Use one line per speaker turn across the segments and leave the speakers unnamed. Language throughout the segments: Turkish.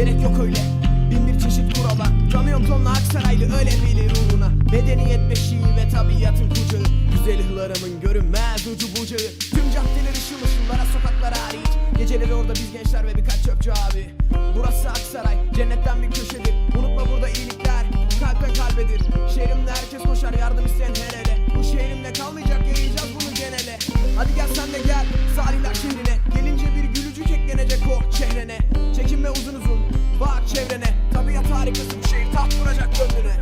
Gerek yok öyle. Bin bir çeşit kurala. Tanıyorum tonla Aksaraylı öyle bilir uğruna. Medeniyet beşiği ve tabiatın kucağı. Güzel ihlarımın görünmez ucu bucağı. Tüm caddeler ışıl ışıllara sokaklar hariç. Geceleri orada biz gençler ve birkaç çöpçü abi. Burası Aksaray cennetten bir köşedir. Unutma burada iyilikler kalpten kalbedir. Şehrimde herkes koşar yardım isteyen her ele. Bu şehrimde kalmayacak yayacağız bunu genele. Hadi gel sen de gel Salihler chaque homme de la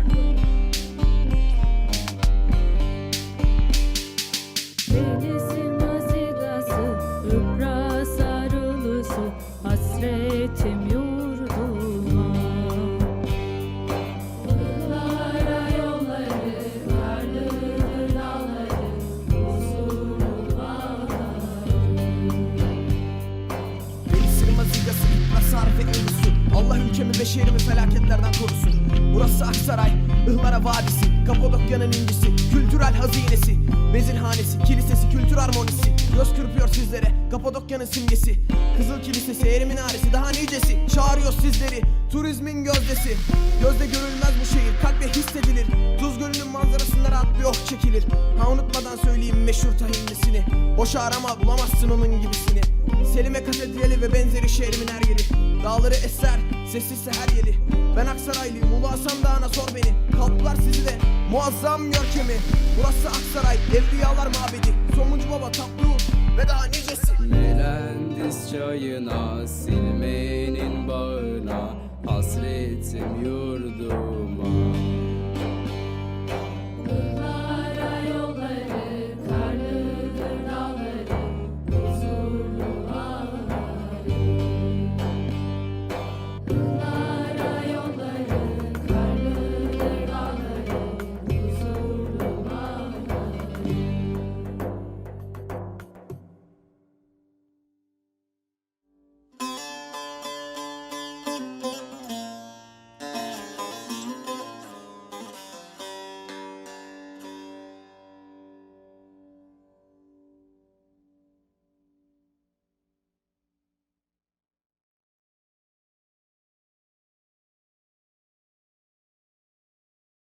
şehrimi felaketlerden korusun. Burası Aksaray, Ihlara Vadisi Kapadokya'nın incisi, kültürel hazinesi Vezirhanesi, kilisesi, kültür harmonisi Göz kırpıyor sizlere, Kapadokya'nın simgesi. Kızıl Kilisesi, Eri Minaresi, daha nicesi. Çağırıyor sizleri, turizmin gözdesi. Gözde görülmez bu şehir, kalple hissedilir. Tuz Gölü'nün oh çekilir. Ha unutmadan söyleyeyim meşhur tahinlisini Boş arama bulamazsın onun gibisini. Selime Katedrali ve benzeri şehrimin her yeri. Dağları eser, sessizse her yeri. Ben Aksaraylıyım, Ulu Hasan Dağı'na sor beni. Kalktılar sizi de, muazzam görkemi Burası Aksaray, Evliyalar Mabedi. Somuncu Baba, Tatlı ve daha nicesi.
Melendiz çayına, silmenin bağına. Hasretim yurduma